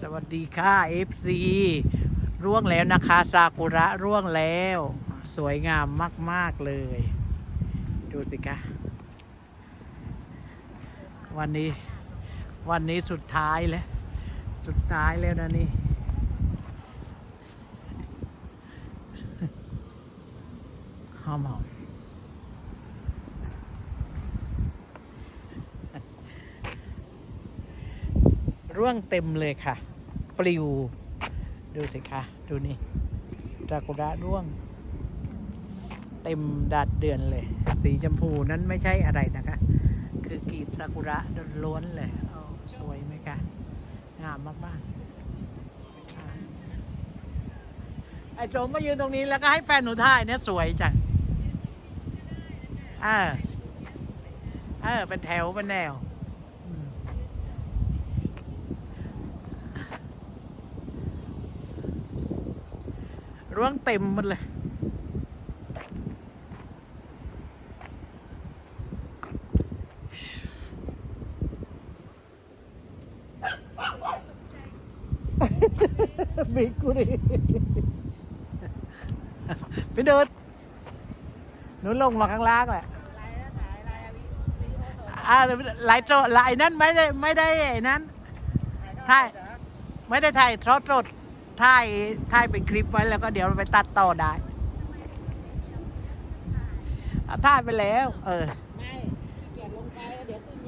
สวัสดีค่ะ FC ร่วงแล้วนะคะซากุระร่วงแล้ว สวยงามมาก ๆ เลย ดูสิคะวันนี้ วันนี้สุดท้ายแล้ว สุดท้ายแล้วนะนี่หอมหอม ร่วงเต็มเลยค่ะ ปลิว ดูสิคะดูนี่ดากุระร่วง เต็มดัดเดือนเลย สีชมพูนั้นไม่ใช่อะไรนะคะ คือกลีบซากุระล้วนเลยโอ้สวยไหมคะ งามมากๆไอ้โจมมายืนตรงนี้แล้วก็ให้แฟนหนูถ่ายเนี่ยสวยจังเออเออเป็นแถวเป็นแนว ร่วงเต็มหมดเลย บิกกุรีพี่ดูดหนูลงมาข้างล่างแหละอ่าหลายโจหลายนั้นไม่ได้ไม่ได้ไอ้นั้นถ่ายไม่ได้ถ่ายทอดสด ถ่ายถ่ายเป็นคลิปไว้แล้วก็เดี๋ยวไปตัดต่อได้ถ่ายไปแล้ว เออ ไม่เกียจลงไปเดี๋ยวขึ้น